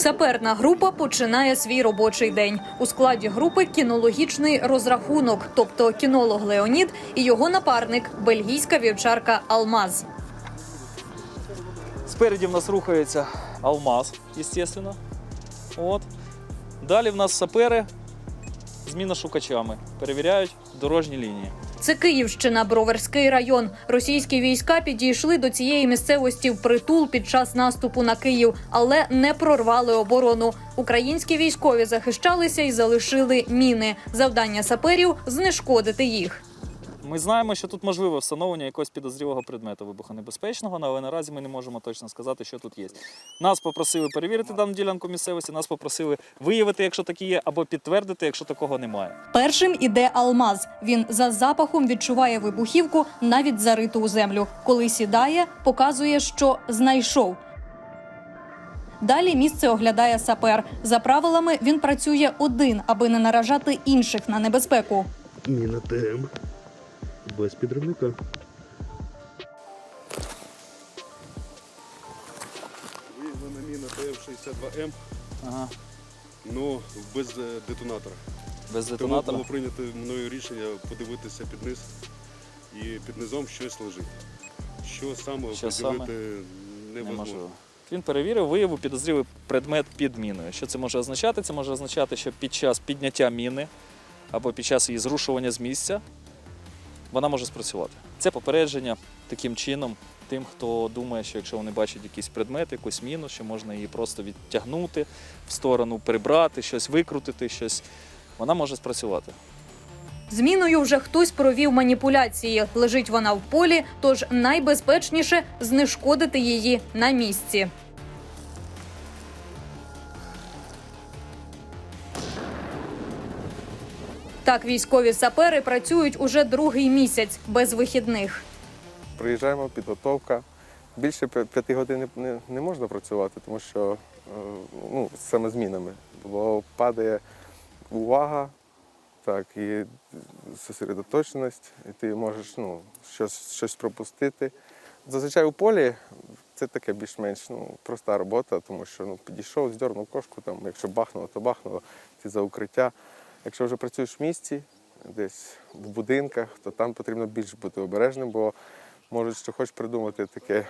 Саперна група починає свій робочий день. У складі групи кінологічний розрахунок, тобто кінолог Леонід і його напарник бельгійська вівчарка Алмаз. Спереді в нас рухається алмаз, звісно. От. Далі в нас сапери з міношукачами перевіряють дорожні лінії. Це Київщина, Броварський район. Російські війська підійшли до цієї місцевості в притул під час наступу на Київ, але не прорвали оборону. Українські військові захищалися і залишили міни. Завдання саперів знешкодити їх. Ми знаємо, що тут можливе встановлення якогось підозрілого предмету вибухонебезпечного, але наразі ми не можемо точно сказати, що тут є. Нас попросили перевірити дану ділянку місцевості, нас попросили виявити, якщо такі є, або підтвердити, якщо такого немає. Першим іде алмаз. Він за запахом відчуває вибухівку, навіть зариту у землю. Коли сідає, показує, що знайшов. Далі місце оглядає сапер. За правилами він працює один, аби не наражати інших на небезпеку. Міна ТМ. Без підривника. Виявлена міна ТМ-62М, Ага. ну без е, детонатора. Без Тому було прийнято мною рішення подивитися під низ. І під низом щось лежить. Що саме Що поділити Неможливо. невозможно. Він перевірив, виявив підозрілий предмет під міною. Що це може означати? Це може означати, що під час підняття міни або під час її зрушування з місця вона може спрацювати. Це попередження таким чином тим, хто думає, що якщо вони бачать якийсь предмет, якусь міну, що можна її просто відтягнути в сторону, прибрати, щось викрутити, щось. Вона може спрацювати. Зміною вже хтось провів маніпуляції. Лежить вона в полі, тож найбезпечніше знешкодити її на місці. Так військові сапери працюють уже другий місяць без вихідних. Приїжджаємо, підготовка. Більше п'яти годин не, не, можна працювати, тому що е, ну, саме змінами. Бо падає увага, так, і зосередоточеність, і ти можеш ну, щось, щось пропустити. Зазвичай у полі це таке більш-менш ну, проста робота, тому що ну, підійшов, здернув кошку, там, якщо бахнуло, то бахнуло, ти за укриття. Якщо вже працюєш в місті, десь в будинках, то там потрібно більш бути обережним, бо можуть, що хочеш придумати таке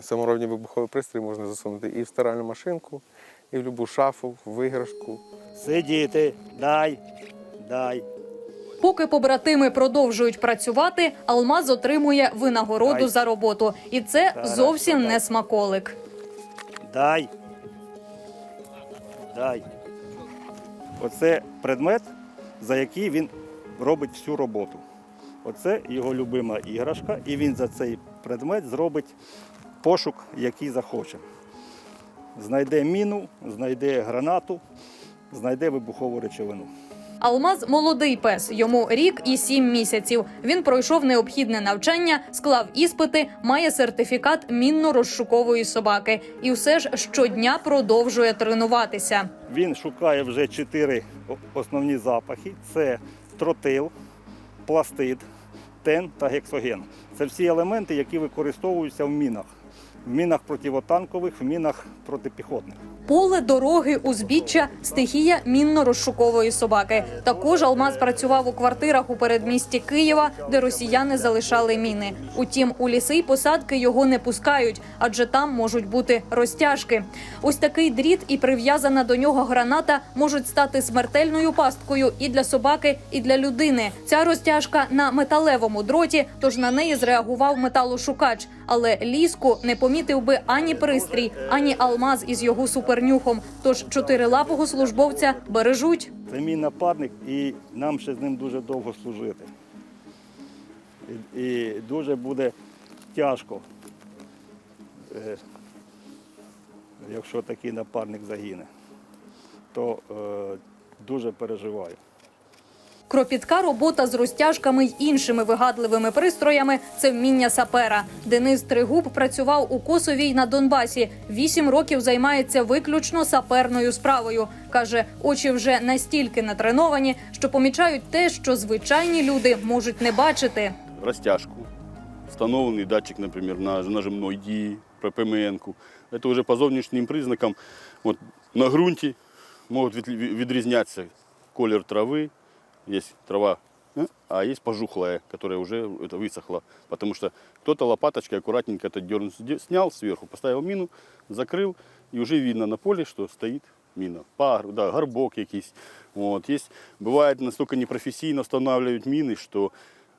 саморобні вибухові пристрої можна засунути і в стиральну машинку, і в будь-яку шафу, в виграшку. Сидіти, дай, дай. Поки побратими продовжують працювати, Алмаз отримує винагороду Ай. за роботу, і це Тарас, зовсім дай. не смаколик. Дай. Дай. Оце предмет, за який він робить всю роботу. Оце його любима іграшка, і він за цей предмет зробить пошук, який захоче. Знайде міну, знайде гранату, знайде вибухову речовину. Алмаз молодий пес, йому рік і сім місяців. Він пройшов необхідне навчання, склав іспити, має сертифікат мінно-розшукової собаки і все ж щодня продовжує тренуватися. Він шукає вже чотири основні запахи: це тротил, пластид, тен та гексоген. Це всі елементи, які використовуються в мінах. В мінах противотанкових, в мінах протипіхотних. Поле, дороги, узбіччя – стихія мінно-розшукової собаки. Також Алмаз працював у квартирах у передмісті Києва, де росіяни залишали міни. Утім, у ліси й посадки його не пускають, адже там можуть бути розтяжки. Ось такий дріт і прив'язана до нього граната можуть стати смертельною пасткою і для собаки, і для людини. Ця розтяжка на металевому дроті, тож на неї зреагував металошукач. Але ліску не помітив би ані пристрій, ані алмаз із його супернюхом. Тож чотирилапого службовця бережуть. Це мій нападник, і нам ще з ним дуже довго служити. І, і дуже буде тяжко, е, якщо такий напарник загине, то е, дуже переживаю. Кропітка робота з розтяжками й іншими вигадливими пристроями це вміння сапера. Денис Тригуб працював у Косовій на Донбасі. Вісім років займається виключно саперною справою. каже, очі вже настільки натреновані, що помічають те, що звичайні люди можуть не бачити. растяжку, встановлений датчик, наприклад, на нажимної дії, ПМН-ку. Это уже по зовнішнім признакам. От, на ґрунті можуть від- відрізнятися колір трави Є трава, э, а есть пожухлая, которая уже это высохла. Потому что кто-то лопаточкой аккуратненько этот дерн сде- снял сверху, поставил мину, закрыл, и уже видно на поле, что стоит мина. Пар, да, горбок якийсь. Вот. Есть, бывает настолько непрофесійно встановлюють міни, що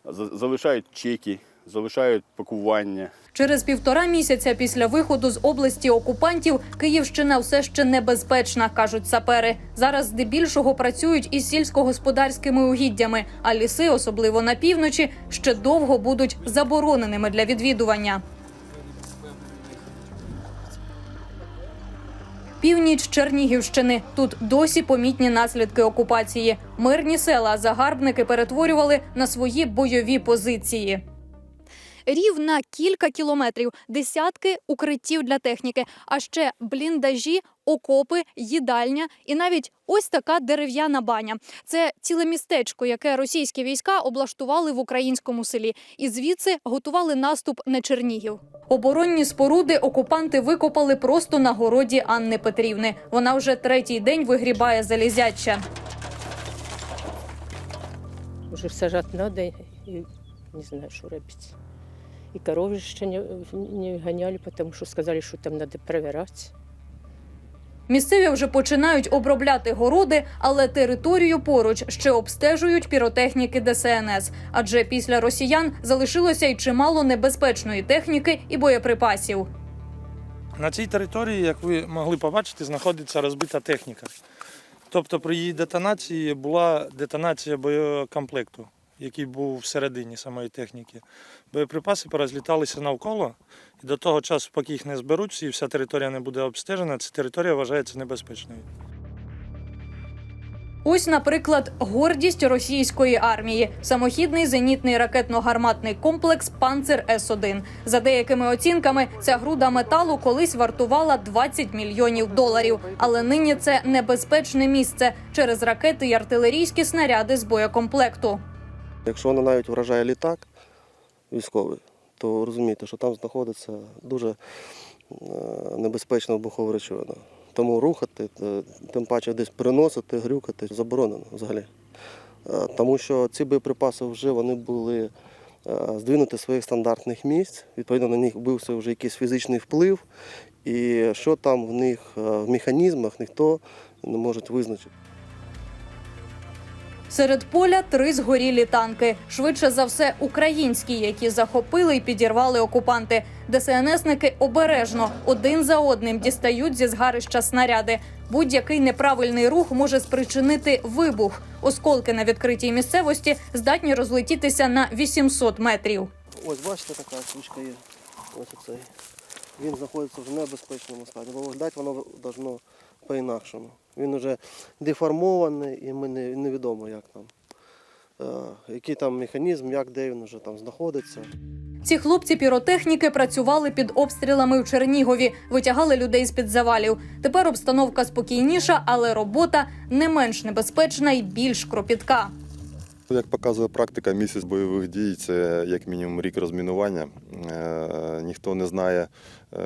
за- залишають чеки, залишають пакування. Через півтора місяця після виходу з області окупантів Київщина все ще небезпечна, кажуть сапери. Зараз здебільшого працюють із сільськогосподарськими угіддями, а ліси, особливо на півночі, ще довго будуть забороненими для відвідування. Північ Чернігівщини тут досі помітні наслідки окупації. Мирні села загарбники перетворювали на свої бойові позиції. Рів на кілька кілометрів, десятки укриттів для техніки, а ще бліндажі, окопи, їдальня і навіть ось така дерев'яна баня. Це ціле містечко, яке російські війська облаштували в українському селі, і звідси готували наступ на Чернігів. Оборонні споруди окупанти викопали просто на городі Анни Петрівни. Вона вже третій день вигрібає залізяча. Уже сажать надо, и не знаю, что робить. И коров еще не, не гоняли, потому что сказали, что там надо проверять. Місцеві вже починають обробляти городи, але територію поруч ще обстежують піротехніки ДСНС. Адже після росіян залишилося й чимало небезпечної техніки і боєприпасів. На цій території, як ви могли побачити, знаходиться розбита техніка. Тобто при її детонації була детонація боєкомплекту, який був всередині самої техніки. Боєприпаси порозліталися навколо, і до того часу, поки їх не зберуться і вся територія не буде обстежена, ця територія вважається небезпечною. Ось, наприклад, гордість російської армії самохідний зенітний ракетно-гарматний комплекс Панцер С-1. За деякими оцінками, ця груда металу колись вартувала 20 мільйонів доларів. Але нині це небезпечне місце через ракети й артилерійські снаряди з боєкомплекту. Якщо вона навіть вражає літак військовий, то розумієте, що там знаходиться дуже е, небезпечна вибухова речовина. Тому рухати, е, тим паче десь переносити, грюкати заборонено взагалі. Е, Тому що ці боєприпаси вже вони були здвинуті своїх стандартних місць, відповідно на них бився вже якийсь фізичний вплив, і що там в них в механізмах ніхто не може визначити. Серед поля три згорілі танки, швидше за все українські, які захопили і підірвали окупанти. ДСНСники обережно один за одним дістають зі згарища снаряди. Будь-який неправильний рух може спричинити вибух. Осколки на відкритій місцевості здатні розлетітися на 800 метрів. Ось бачите, така штучка є. Ось оцей. Він знаходиться в небезпечному стані, бо виглядати воно должно по-інакшому. Він вже деформований і ми не, невідомо, як там. Е, який там механізм, як де він вже там знаходиться. Ці хлопці піротехніки працювали під обстрілами в Чернігові, витягали людей з під завалів. Тепер обстановка спокійніша, але робота не менш небезпечна і більш кропітка. Як показує практика, місяць бойових дій це як мінімум рік розмінування. Е, ніхто не знає е,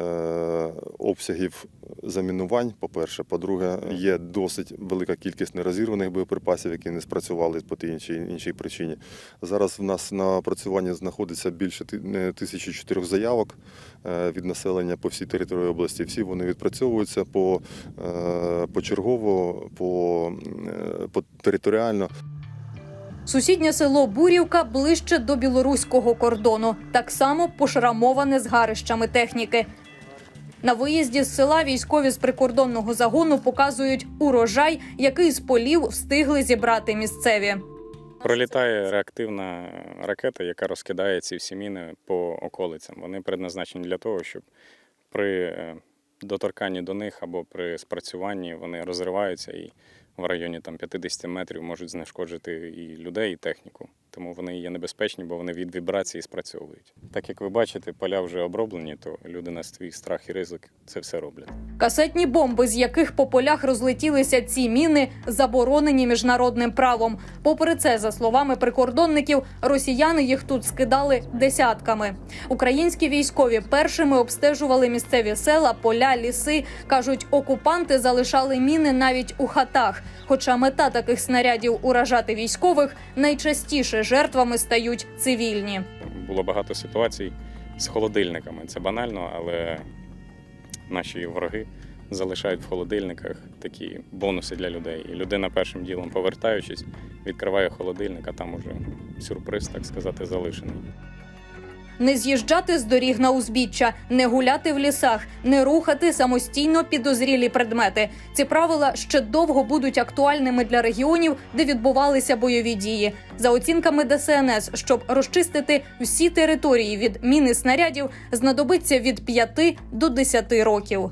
обсягів замінувань. По-перше, по-друге, є досить велика кількість нерозірваних боєприпасів, які не спрацювали по тій іншій, іншій причині. Зараз в нас на опрацюванні знаходиться більше ти- е, 1400 заявок від населення по всій території області. Всі вони відпрацьовуються по, почергово, по, по територіально. Сусіднє село Бурівка ближче до білоруського кордону, так само пошрамоване згарищами техніки. На виїзді з села військові з прикордонного загону показують урожай, який з полів встигли зібрати місцеві. Пролітає реактивна ракета, яка розкидає ці всі міни по околицям. Вони предназначені для того, щоб при е, доторканні до них або при спрацюванні вони розриваються і в районі там, 50 метрів можуть знешкоджити і людей, і техніку. Тому вони є небезпечні, бо вони від вібрації спрацьовують. Так як ви бачите, поля вже оброблені, то люди на свій страх і ризик це все роблять. Касетні бомби, з яких по полях розлетілися ці міни, заборонені міжнародним правом. Попри це, за словами прикордонників, росіяни їх тут скидали десятками. Українські військові першими обстежували місцеві села, поля, ліси. кажуть, окупанти залишали міни навіть у хатах. Хоча мета таких снарядів уражати військових найчастіше жертвами стають цивільні. Було багато ситуацій з холодильниками. Це банально, але наші вороги залишають в холодильниках такі бонуси для людей. І людина першим ділом, повертаючись, відкриває холодильник, а там уже сюрприз, так сказати, залишений. Не з'їжджати з доріг на узбіччя, не гуляти в лісах, не рухати самостійно підозрілі предмети. Ці правила ще довго будуть актуальними для регіонів, де відбувалися бойові дії. За оцінками ДСНС, щоб розчистити всі території від міни снарядів, знадобиться від 5 до 10 років.